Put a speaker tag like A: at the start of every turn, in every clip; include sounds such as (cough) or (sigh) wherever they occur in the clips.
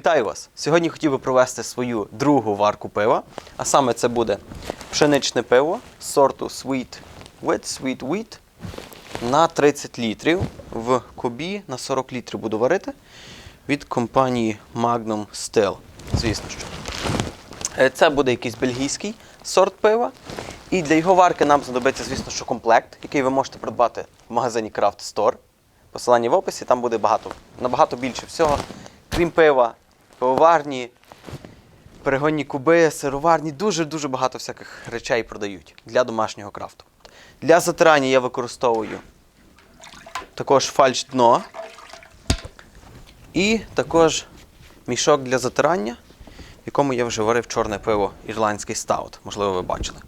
A: Вітаю вас! Сьогодні хотів би провести свою другу варку пива. А саме це буде пшеничне пиво сорту Sweet Wheat, Sweet Wheat на 30 літрів. В кубі на 40 літрів буду варити від компанії Magnum Still. Звісно що. Е, Це буде якийсь бельгійський сорт пива. І для його варки нам знадобиться, звісно, що комплект, який ви можете придбати в магазині Craft Store. Посилання в описі, там буде багато, набагато більше всього. Крім пива, пивоварні, перегонні куби, сироварні, дуже-дуже багато всяких речей продають для домашнього крафту. Для затирання я використовую також фальш дно і також мішок для затирання, в якому я вже варив чорне пиво ірландський стаут. Можливо, ви бачили.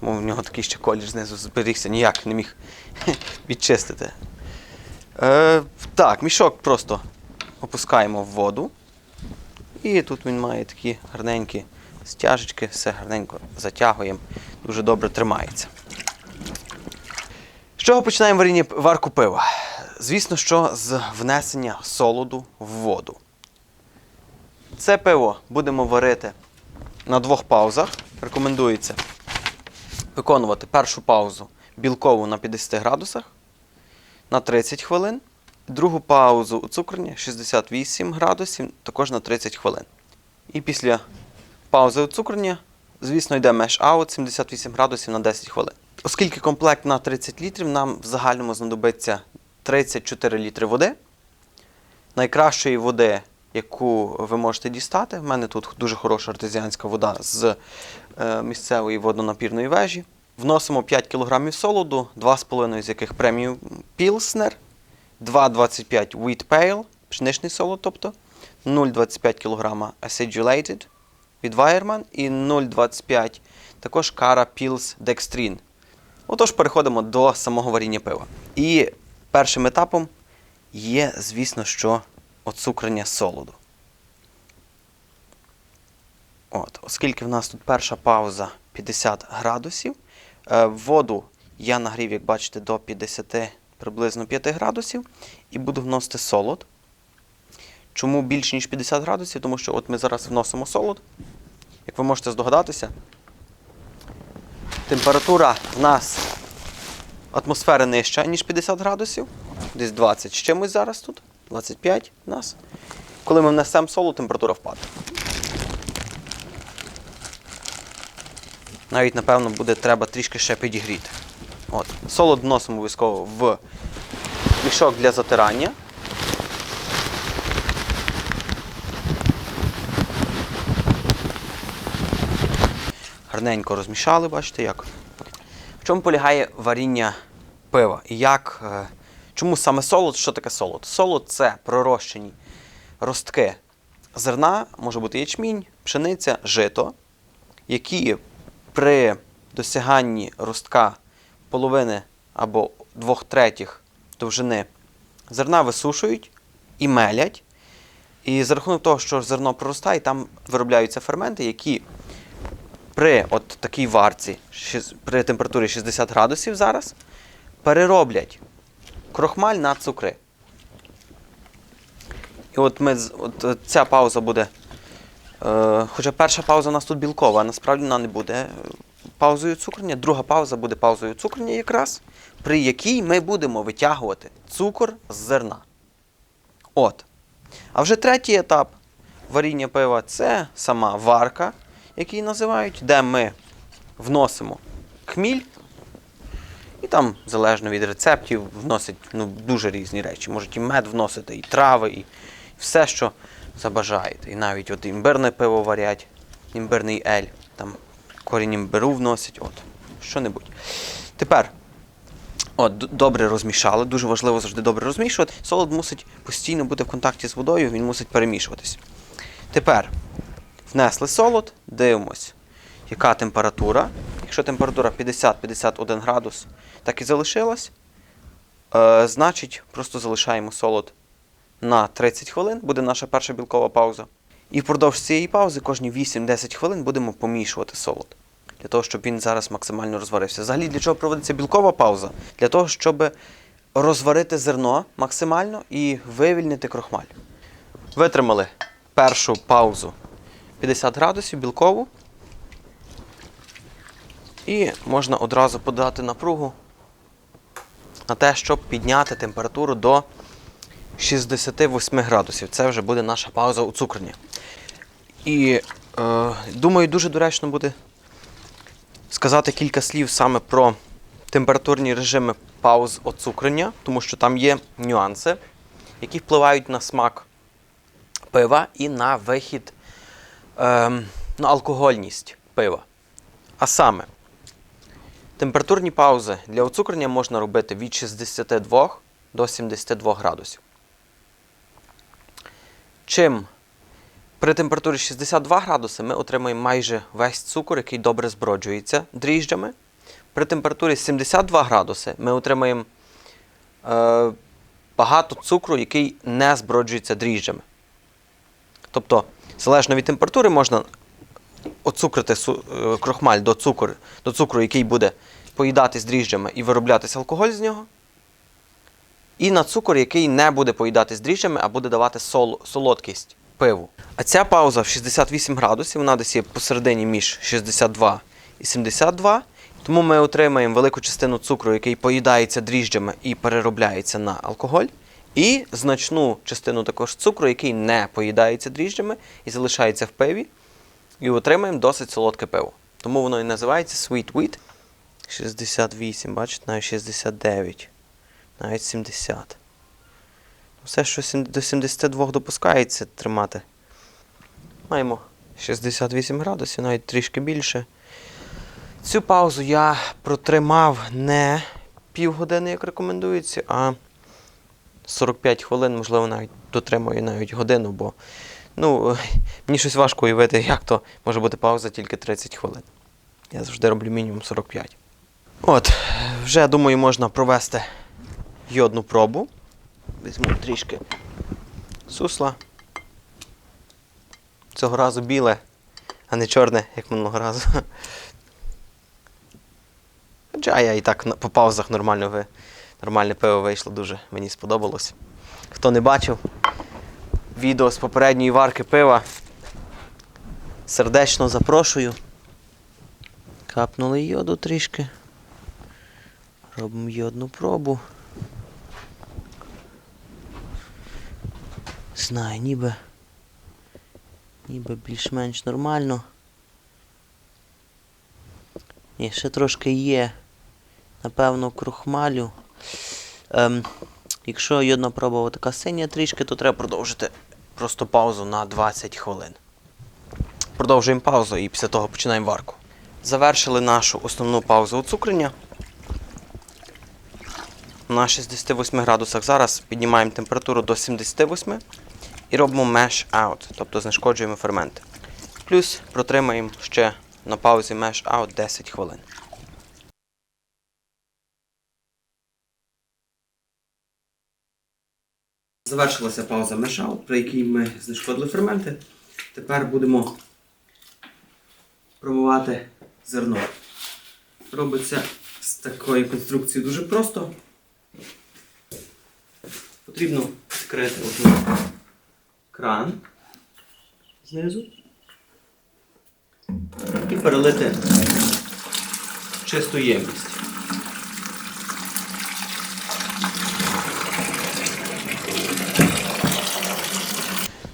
A: Тому в нього такий ще колір знизу зберігся, ніяк не міг (laughs) відчистити. Е, так, мішок просто опускаємо в воду. І тут він має такі гарненькі стяжечки, все гарненько затягуємо, дуже добре тримається. З чого починаємо варіння варку пива? Звісно, що з внесення солоду в воду. Це пиво будемо варити на двох паузах. Рекомендується виконувати першу паузу білкову на 50 градусах на 30 хвилин. Другу паузу у цукрення 68 градусів, також на 30 хвилин. І після паузи у цукрення, звісно, йде меш-аут 78 градусів на 10 хвилин. Оскільки комплект на 30 літрів, нам в загальному знадобиться 34 літри води. Найкращої води, яку ви можете дістати. В мене тут дуже хороша артезіанська вода з е, місцевої водонапірної вежі. Вносимо 5 кг солоду, 2,5 з яких преміум Пілснер, 2,25 Wheat Pale, пшеничний солод, тобто 0,25 кг Acidulated від Wireman і 0,25 також Cara Pils Dextrin. Отож, переходимо до самого варіння пива. І першим етапом є, звісно, що оцукрення солоду. От, оскільки в нас тут перша пауза 50 градусів, е, воду я нагрів, як бачите, до 50 приблизно 5 градусів і буду вносити солод. Чому більше, ніж 50 градусів? Тому що от ми зараз вносимо солод. Як ви можете здогадатися, температура в нас атмосфери нижча, ніж 50 градусів. Десь 20 з чимось зараз тут, 25 у нас. Коли ми внесемо солод, температура впаде. Навіть, напевно, буде треба трішки ще підігріти. От. Солод вносимо обов'язково в мішок для затирання. Гарненько розмішали, бачите як. В чому полягає варіння пива? І як, е, чому саме солод? Що таке солод? Солод це пророщені ростки зерна, може бути ячмінь, пшениця, жито, які при досяганні ростка половини або двох третіх довжини зерна висушують і мелять. І за рахунок того, що зерно проростає, там виробляються ферменти, які при от такій варці, при температурі 60 градусів зараз, перероблять крохмаль на цукри. І от ми от е, ця пауза буде. Е, хоча перша пауза у нас тут білкова, а насправді вона не буде паузою цукрення. Друга пауза буде паузою цукрення якраз, при якій ми будемо витягувати цукор з зерна. От. А вже третій етап варіння пива це сама варка, який називають, де ми вносимо хміль. І там, залежно від рецептів, вносять ну, дуже різні речі. Можуть і мед вносити, і трави, і все, що забажаєте. І навіть от імбирне пиво варять, імбирний ель, там корінь імбиру вносять, от, що-небудь. Тепер, от, добре розмішали, дуже важливо завжди добре розмішувати. Солод мусить постійно бути в контакті з водою, він мусить перемішуватись. Тепер внесли солод, дивимось, яка температура. Якщо температура 50-51 градус, так і залишилась, е, значить просто залишаємо солод на 30 хвилин, буде наша перша білкова пауза. І впродовж цієї паузи кожні 8-10 хвилин будемо помішувати солод. Для того, щоб він зараз максимально розварився. Взагалі, для чого проводиться білкова пауза? Для того, щоб розварити зерно максимально і вивільнити крохмаль. Витримали першу паузу 50 градусів білкову. І можна одразу подати напругу на те, щоб підняти температуру до 68 градусів. Це вже буде наша пауза у цукрення. І е, думаю, дуже доречно буде сказати кілька слів саме про температурні режими пауз оцукрення, тому що там є нюанси, які впливають на смак пива і на вихід, ем, на алкогольність пива. А саме, температурні паузи для оцукрення можна робити від 62 до 72 градусів. Чим при температурі 62 градуси ми отримаємо майже весь цукор, який добре зброджується дріжджами. При температурі 72 градуси ми отримаємо е, багато цукру, який не зброджується дріжджами. Тобто, залежно від температури, можна оцукрити е, крохмаль до цукру, до цукру, який буде поїдатись дріжджами і вироблятися алкоголь з нього. І на цукор, який не буде поїдатись дріжджами, а буде давати сол, солодкість пиву. А ця пауза в 68 градусів, вона десь є посередині між 62 і 72. Тому ми отримаємо велику частину цукру, який поїдається дріжджами і переробляється на алкоголь. І значну частину також цукру, який не поїдається дріжджами і залишається в пиві. І отримаємо досить солодке пиво. Тому воно і називається Sweet Wheat. 68, бачите, навіть 69, навіть 70. Все, що до 72 допускається тримати. Маємо 68 градусів, навіть трішки більше. Цю паузу я протримав не півгодини, як рекомендується, а 45 хвилин, можливо, навіть дотримую навіть годину, бо ну, мені щось важко уявити, як то може бути пауза тільки 30 хвилин. Я завжди роблю мінімум 45. От, вже думаю, можна провести йодну пробу. Візьму трішки сусла. Цього разу біле, а не чорне, як минулого разу. Хоча я і так по паузах нормально ви, нормальне пиво вийшло дуже, мені сподобалось. Хто не бачив відео з попередньої варки пива, сердечно запрошую. Капнули йоду трішки. Робимо йодну пробу. Знаю, ніби. Ніби більш-менш нормально. Ні, ще трошки є, напевно, крухмалю. Ем, якщо йодна проба така синя трішки, то треба продовжити просто паузу на 20 хвилин. Продовжуємо паузу і після того починаємо варку. Завершили нашу основну паузу оцукрення. На 68 градусах зараз піднімаємо температуру до 78 і робимо mesh out, тобто знешкоджуємо ферменти. Плюс протримаємо ще на паузі mesh out 10 хвилин. Завершилася пауза mesh out, при якій ми знешкодили ферменти. Тепер будемо промивати зерно. Робиться з такої конструкції дуже просто. Потрібно відкрити отут кран знизу і перелити чисту ємність.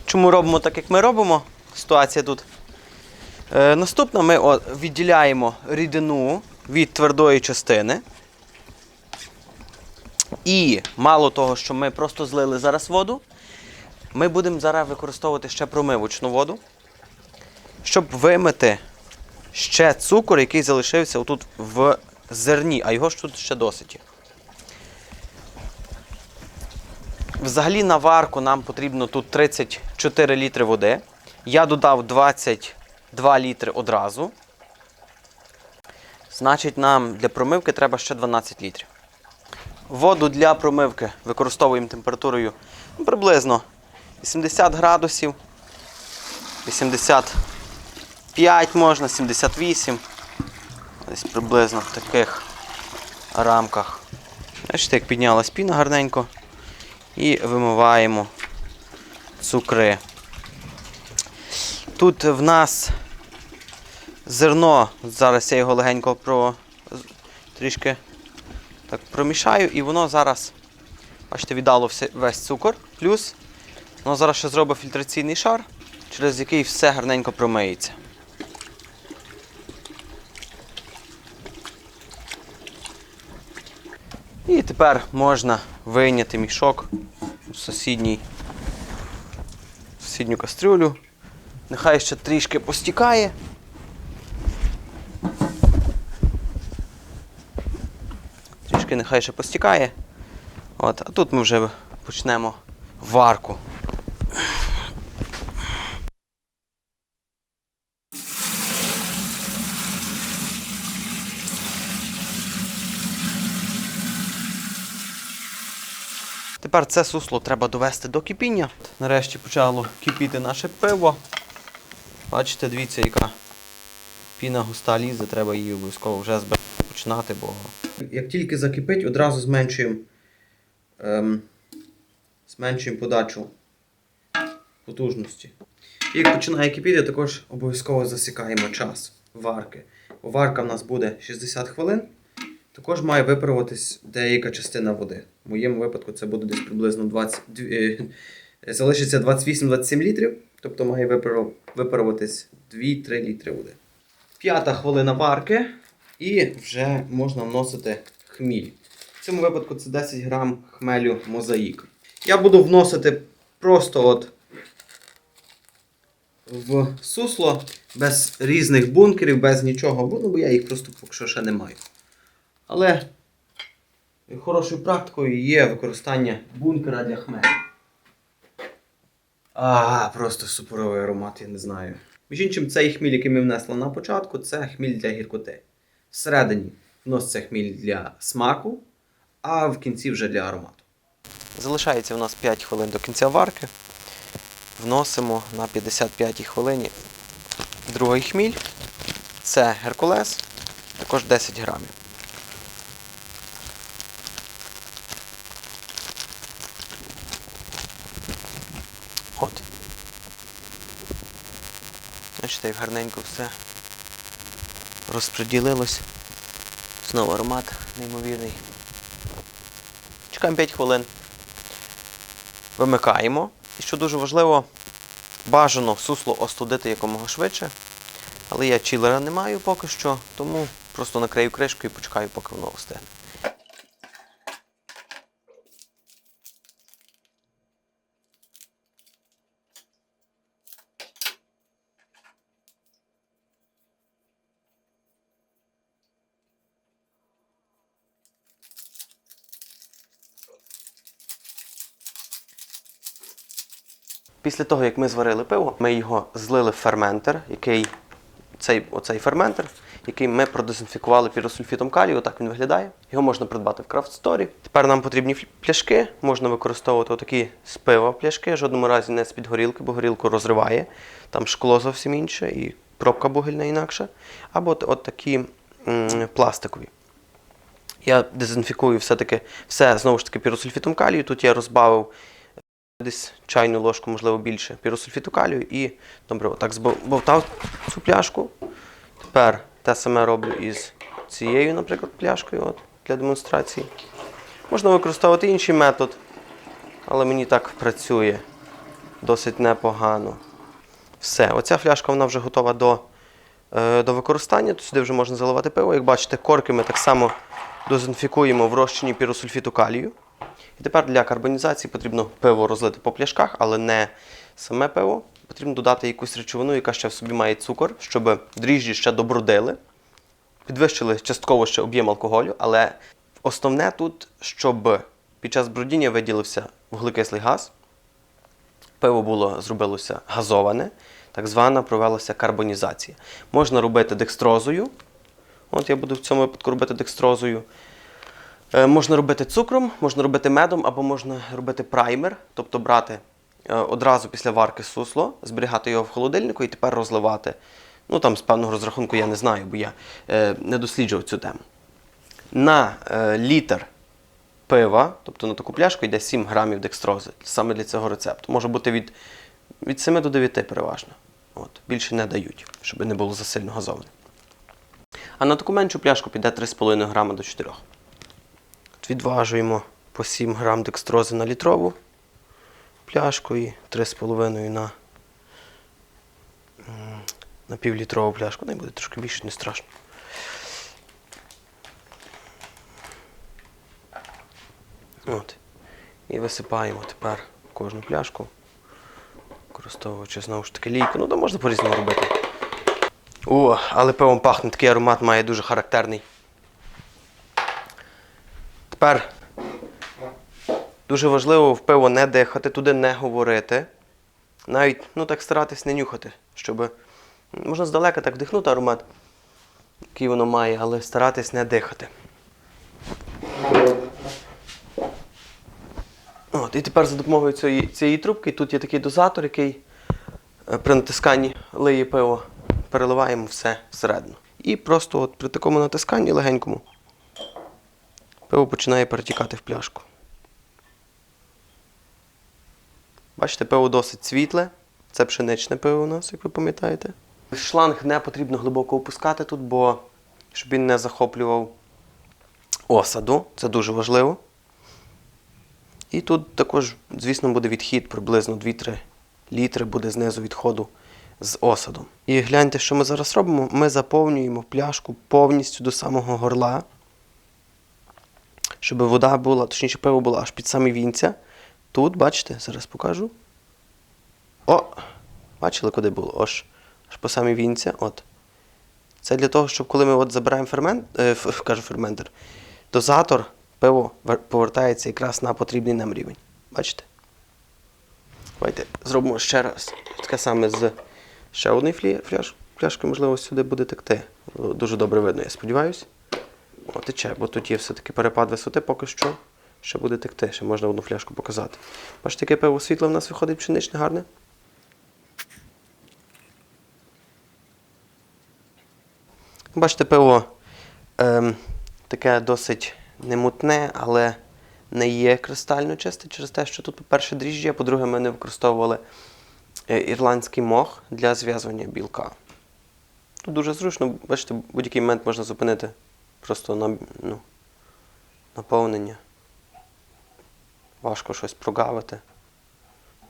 A: Чому робимо так, як ми робимо? Ситуація тут. Е, наступно ми о, відділяємо рідину від твердої частини. І мало того, що ми просто злили зараз воду, ми будемо зараз використовувати ще промивочну воду, щоб вимити ще цукор, який залишився отут в зерні, а його ж тут ще досить. Взагалі на варку нам потрібно тут 34 літри води. Я додав 22 літри одразу. Значить, нам для промивки треба ще 12 літрів. Воду для промивки використовуємо температурою ну, приблизно 80 градусів, 85 можна, 78. Десь приблизно в таких рамках. Бачите, як піднялась піна гарненько. І вимиваємо цукри. Тут в нас зерно, зараз я його легенько про... трішки так промішаю, і воно зараз, бачите, віддало весь цукор. Плюс воно зараз ще зробить фільтраційний шар, через який все гарненько промиється. І тепер можна вийняти мішок у сусідній, сусідню кастрюлю. Нехай ще трішки постікає. Трішки нехай ще постікає. От, а тут ми вже почнемо варку. Тепер це сусло треба довести до кипіння. Нарешті почало кипіти наше пиво. Бачите, дивіться, яка піна густа лізе, треба її обов'язково вже починати, бо. Як тільки закипить, одразу зменшуємо, ем, зменшуємо подачу потужності. І як починає кипіти, також обов'язково засікаємо час варки. Варка в нас буде 60 хвилин. Також має випаруватись деяка частина води. В моєму випадку це буде десь приблизно 20, дві- е, залишиться 28-27 літрів, тобто має випаруватись 2-3 літри води. П'ята хвилина варки і вже можна вносити хміль. В цьому випадку це 10 грам хмелю мозаїк. Я буду вносити просто от в сусло без різних бункерів, без нічого, ну, бо я їх просто поки що ще не маю. Але хорошою практикою є використання бункера для хмелю. А, просто суперовий аромат, я не знаю. Між іншим, цей хміль, який ми внесли на початку, це хміль для гіркоти. Всередині вноситься хміль для смаку, а в кінці вже для аромату. Залишається у нас 5 хвилин до кінця варки. Вносимо на 55 й хвилині другий хміль. Це Геркулес, також 10 грамів. От. Як гарненько все розподілилось. Знову аромат неймовірний. Чекаємо 5 хвилин. Вимикаємо. І що дуже важливо, бажано сусло остудити якомога швидше. Але я чілера не маю поки що, тому просто накрию кришкою і почекаю, поки воно остигне. Після того, як ми зварили пиво, ми його злили в ферментер, який цей, оцей ферментер, який ми продезінфікували піросульфітом калію, так він виглядає. Його можна придбати в крафт-сторі. Тепер нам потрібні пляшки. Можна використовувати отакі з пива пляшки, в жодному разі не з-під горілки, бо горілку розриває. Там шкло зовсім інше і пробка бугельна інакша. Або от, от такі м, пластикові. Я дезінфікую все-таки все знову ж таки піросульфітом калію. Тут я розбавив десь чайну ложку, можливо, більше піросульфіту калію і добре, отак збовтав цю пляшку. Тепер те саме роблю із цією, наприклад, пляшкою от, для демонстрації. Можна використовувати інший метод, але мені так працює досить непогано. Все, оця фляжка вона вже готова до, е, до використання. Тут сюди вже можна заливати пиво. Як бачите, корки ми так само дезінфікуємо в розчині піросульфіту калію. І тепер для карбонізації потрібно пиво розлити по пляшках, але не саме пиво. Потрібно додати якусь речовину, яка ще в собі має цукор, щоб дріжджі ще добродили, підвищили частково ще об'єм алкоголю, але основне тут, щоб під час бродіння виділився вуглекислий газ, пиво було зробилося газоване, так звана провелася карбонізація. Можна робити декстрозою. От я буду в цьому випадку робити декстрозою. Е, Можна робити цукром, можна робити медом, або можна робити праймер, тобто брати е, одразу після варки сусло, зберігати його в холодильнику і тепер розливати. Ну там з певного розрахунку я не знаю, бо я е, не досліджував цю тему. На літр пива, тобто на таку пляшку, йде 7 грамів декстрози саме для цього рецепту. Може бути від, від 7 до 9 переважно. От. більше не дають, щоб не було засильно газоване. А на таку меншу пляшку піде 3,5 грама до 4. От Відважуємо по 7 грам декстрози на літрову пляшку і 3,5 на, на півлітрову пляшку. Не буде трошки більше, не страшно. От. І висипаємо тепер кожну пляшку, використовуючи знову ж таки лійку. Ну, то можна по-різному робити. О, але пивом пахне, такий аромат має дуже характерний. Тепер дуже важливо в пиво не дихати, туди не говорити. Навіть ну, так старатись не нюхати, щоб можна здалека так вдихнути аромат, який воно має, але старатись не дихати. От, і тепер за допомогою цієї, цієї трубки тут є такий дозатор, який е, при натисканні лиє пиво, переливаємо все всередину. І просто от при такому натисканні легенькому пиво починає перетікати в пляшку. Бачите, пиво досить світле. Це пшеничне пиво у нас, як ви пам'ятаєте. Шланг не потрібно глибоко опускати тут, бо щоб він не захоплював осаду. Це дуже важливо. І тут також, звісно, буде відхід приблизно 2-3 літри буде знизу відходу з осадом. І гляньте, що ми зараз робимо. Ми заповнюємо пляшку повністю до самого горла, щоб вода була, точніше, пиво було аж під самі вінця. Тут, бачите, зараз покажу. О! Бачили, куди було? Аж, аж по самі вінця. От. Це для того, щоб коли ми от забираємо фермент, е, ф- кажу ферментер, дозатор, пиво повертається якраз на потрібний нам рівень. Бачите? Давайте зробимо ще раз. Таке саме з ще одної фляж, можливо, сюди буде текти. Дуже добре видно, я сподіваюся. О, бо тут є все-таки перепад висоти, поки що ще буде текти, ще можна одну фляжку показати. Бачите, яке пиво світло в нас виходить пшеничне гарне? Бачите, пиво ем, таке досить немутне, але не є кристально чисте через те, що тут, по-перше, дріжджі, а по-друге, ми не використовували е, ірландський мох для зв'язування білка. Тут дуже зручно, бачите, в будь-який момент можна зупинити просто на, ну, наповнення. Важко щось прогавити.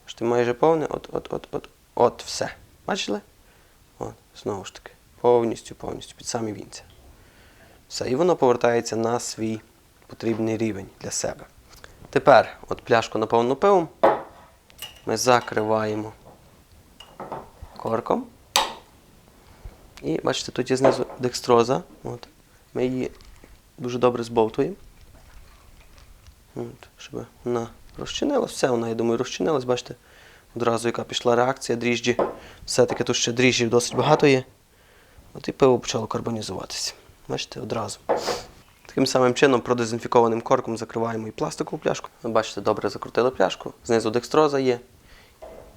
A: Бачите, майже повне, от, от, от, от, от, все. Бачили? От, знову ж таки, повністю, повністю, під самі вінця. Все, і воно повертається на свій потрібний рівень для себе. Тепер, от пляшку наповнену пивом, ми закриваємо корком. І бачите, тут є знизу декстроза. От. Ми її дуже добре збовтуємо. От, щоб вона розчинилась. Все, вона, я думаю, розчинилась. Бачите, одразу яка пішла реакція, дріжджі. Все-таки тут ще дріжджів досить багато є. От і пиво почало карбонізуватися. Бачите, одразу. Таким самим чином, продезінфікованим корком закриваємо і пластикову пляшку. Бачите, добре закрутили пляшку. Знизу декстроза є.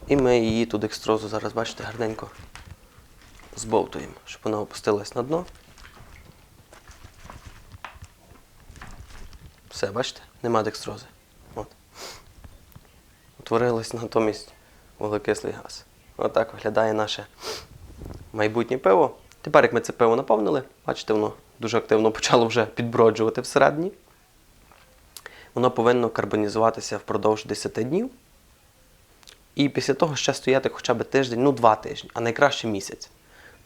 A: І ми її ту декстрозу зараз, бачите, гарненько збовтуємо, щоб вона опустилась на дно. Все, бачите? Нема декстрози. От. Утворилось натомість вуглекислий газ. Отак виглядає наше майбутнє пиво. Тепер, як ми це пиво наповнили, бачите, воно дуже активно почало вже підброджувати всередині. Воно повинно карбонізуватися впродовж 10 днів. І після того ще стояти хоча б тиждень, ну два тижні, а найкраще місяць.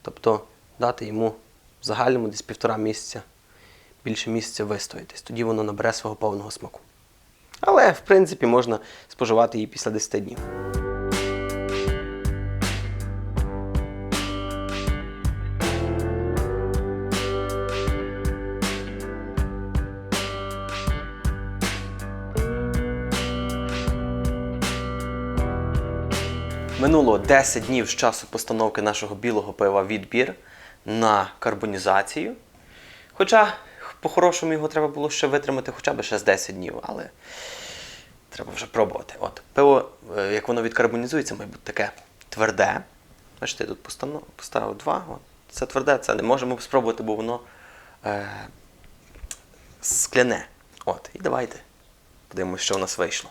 A: Тобто дати йому в загальному десь півтора місяця, більше місяця вистоятись. Тоді воно набере свого повного смаку. Але, в принципі, можна споживати її після 10 днів. Минуло 10 днів з часу постановки нашого білого пива відбір на карбонізацію. Хоча, по-хорошому, його треба було ще витримати хоча б ще з 10 днів, але треба вже пробувати. От, пиво, е, як воно відкарбонізується, має бути таке тверде. Бачите, я тут поставив два. От. Це тверде, це не можемо спробувати, бо воно е, скляне. От, і давайте подивимося, що у нас вийшло.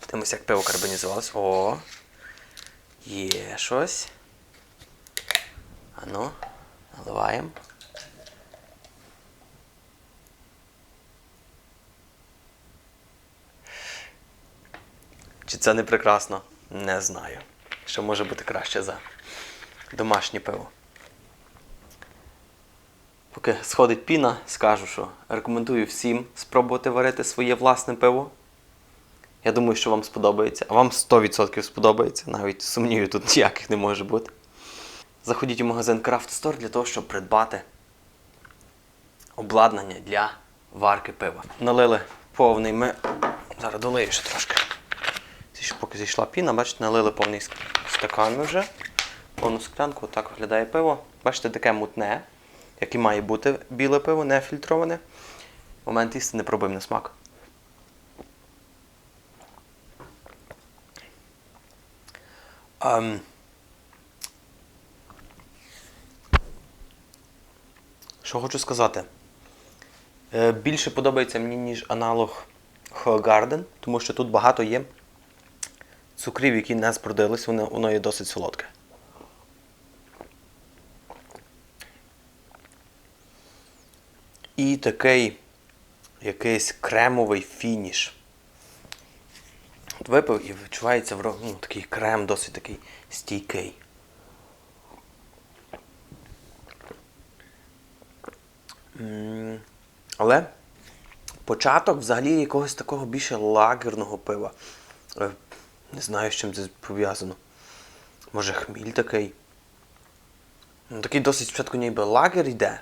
A: Подивимося, як пиво карбонізувалось. О. Є щось. Ану, наливаємо. Чи це не прекрасно? Не знаю. Що може бути краще за домашнє пиво. Поки сходить піна, скажу, що рекомендую всім спробувати варити своє власне пиво. Я думаю, що вам сподобається. А вам 100% сподобається. Навіть сумнівів тут ніяких не може бути. Заходіть у магазин Craft Store для того, щоб придбати обладнання для варки пива. Налили повний ми. Зараз долию ще трошки. Поки зійшла піна, бачите, налили повний стакан вже. Повну склянку, отак виглядає пиво. Бачите, таке мутне, як і має бути біле пиво, не фільтроване. Момент істини пробуємо на смак. Ем, Що хочу сказати? Е, Більше подобається мені, ніж аналог Hoegaarden, тому що тут багато є цукрів, які не спродились, воно, воно є досить солодке. І такий якийсь кремовий фініш. Випив і відчувається ну, такий крем, досить такий стійкий. Але початок взагалі якогось такого більше лагерного пива. Не знаю, з чим це пов'язано. Може хміль такий. Ну, такий досить спочатку ніби лагер йде.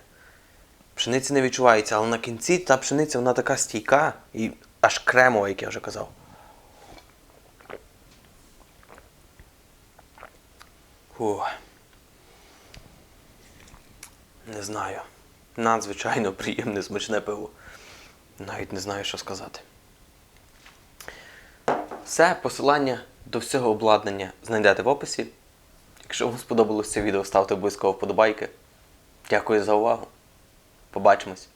A: Пшениці не відчувається, але на кінці та пшениця вона така стійка і аж кремова, як я вже казав. Фух. Не знаю. Надзвичайно приємне смачне пиво. Навіть не знаю, що сказати. Все, посилання до всього обладнання знайдете в описі. Якщо вам сподобалося це відео, ставте обов'язково вподобайки. Дякую за увагу. Побачимось.